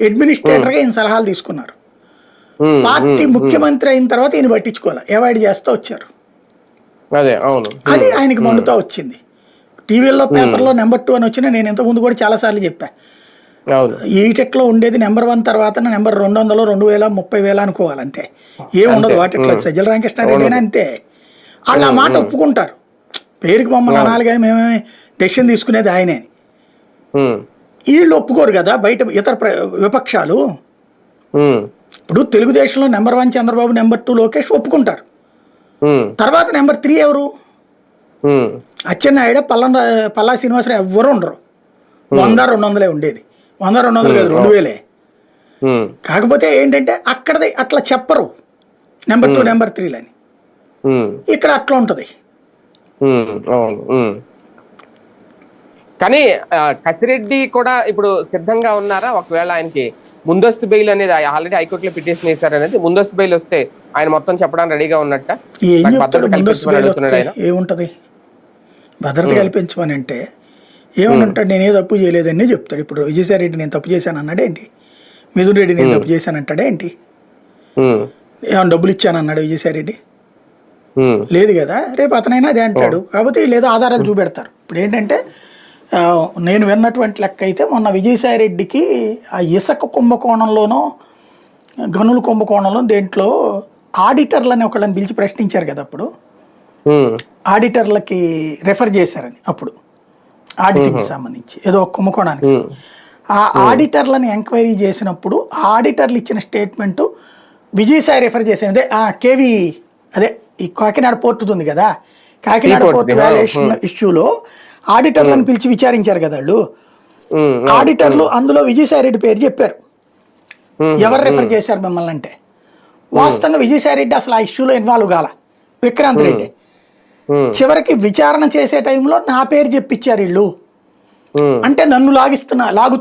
అడ్మినిస్ట్రేటర్గా ఈయన సలహాలు తీసుకున్నారు. ఉమ్, పార్టీ ముఖ్యమంత్రి అయిన తర్వాత ఈయన పట్టించుకోవాలి అవాయిడ్ చేస్తూ వచ్చారు. అదే ఆయనకి మండుతూ వచ్చింది. టీవీల్లో పేపర్లో నెంబర్ టూ అని వచ్చినా నేను ఇంతకుముందు కూడా చాలాసార్లు చెప్పా. ఈటెక్లో ఉండేది నెంబర్ వన్ తర్వాత నెంబర్ రెండు వందలు రెండు వేల ముప్పై వేల అనుకోవాలి అంతే. ఏం ఉండదు వాటిట్లో సజ్జల రామకృష్ణారెడ్డి అయినా అంతే. వాళ్ళు ఆ మాట ఒప్పుకుంటారు. పేరుకి మమ్మల్ని అనాలి కానీ మేమే డెసిషన్ తీసుకునేది ఆయనే వీళ్ళు ఒప్పుకోరు కదా బయట ఇతర విపక్షాలు. ఇప్పుడు తెలుగుదేశంలో number one Chandrababu number two Lokesh ఒప్పుకుంటారు. తర్వాత నెంబర్ త్రీ ఎవరు? అచ్చెన్నాయుడు పల్లం పల్లా శ్రీనివాసరావు ఎవ్వరు ఉండరు. వంద రెండు వందలే ఉండేది. వంద రెండు వందలు కాదు రెండు వేలే. కాకపోతే ఏంటంటే అక్కడది అట్లా చెప్పరు. నెంబర్ టూ నెంబర్ త్రీలని. ఇక్కడ అట్లా ఉంటుంది. కానీ కసిరెడ్డి కూడా ఇప్పుడు సిద్ధంగా ఉన్నారా? ఒకవేళ ఆయనకి ముందస్తు బెయిల్ అనేది ఆల్రెడీ హైకోర్టులో పిటిషన్ వేశారు అనేది ముందస్తు బెయిల్ వస్తే ఆయన మొత్తం చెప్పడానికి రెడీగా ఉన్నట్ట ఏముంటది? భద్రత కల్పించమని అంటే ఏమని అంటాడు? నేనే తప్పు చేయలేదని చెప్తాడు. ఇప్పుడు విజయసాయి రెడ్డి నేను తప్పు చేశాను అన్నాడేంటి మిథున్ రెడ్డి నేను తప్పు చేశాను అంటాడేంటి ఏమైనా డబ్బులు ఇచ్చాను అన్నాడు విజయసాయి రెడ్డి? లేదు కదా రేపు అతనైనా అదే అంటాడు. కాకపోతే వీళ్ళు ఆధారాలు చూపెడతారు. ఇప్పుడు ఏంటంటే నేను విన్నటువంటి లెక్క అయితే మొన్న విజయసాయి రెడ్డికి ఆ ఇసుక కుంభకోణంలోనో గనుల కుంభకోణంలో దేంట్లో ఆడిటర్లని ఒకళ్ళని పిలిచి ప్రశ్నించారు కదా అప్పుడు. ఆడిటర్లకి రెఫర్ చేశారని అప్పుడు. ఆడిటింగ్కి సంబంధించి ఏదో కుంభకోణానికి ఆ ఆడిటర్లను ఎంక్వైరీ చేసినప్పుడు ఆ ఆడిటర్లు ఇచ్చిన స్టేట్మెంట్ విజయసాయి రెఫర్ చేసిన అదే ఆ కేవి అదే ఈ కాకినాడ పోర్టు ఉంది కదా కాకినాడ పోర్టు వాల్యుయేషన్ ఇష్యూలో ఆడిటర్లను పిలిచి విచారించారు కదా వాళ్ళు. ఆడిటర్లు అందులో విజయసాయి రెడ్డి పేరు చెప్పారు. ఎవరు రెఫర్ చేశారు మిమ్మల్ని అంటే? వాస్తవంగా విజయసాయి రెడ్డి అసలు ఆ ఇష్యూలో ఇన్వాల్వ్ కాల. విక్రాంత్ రెడ్డి. చివరికి విచారణ చేసే టైంలో నా పేరు చెప్పించారు వీళ్ళు. అంటే నన్ను లాగిస్తున్నా లాగు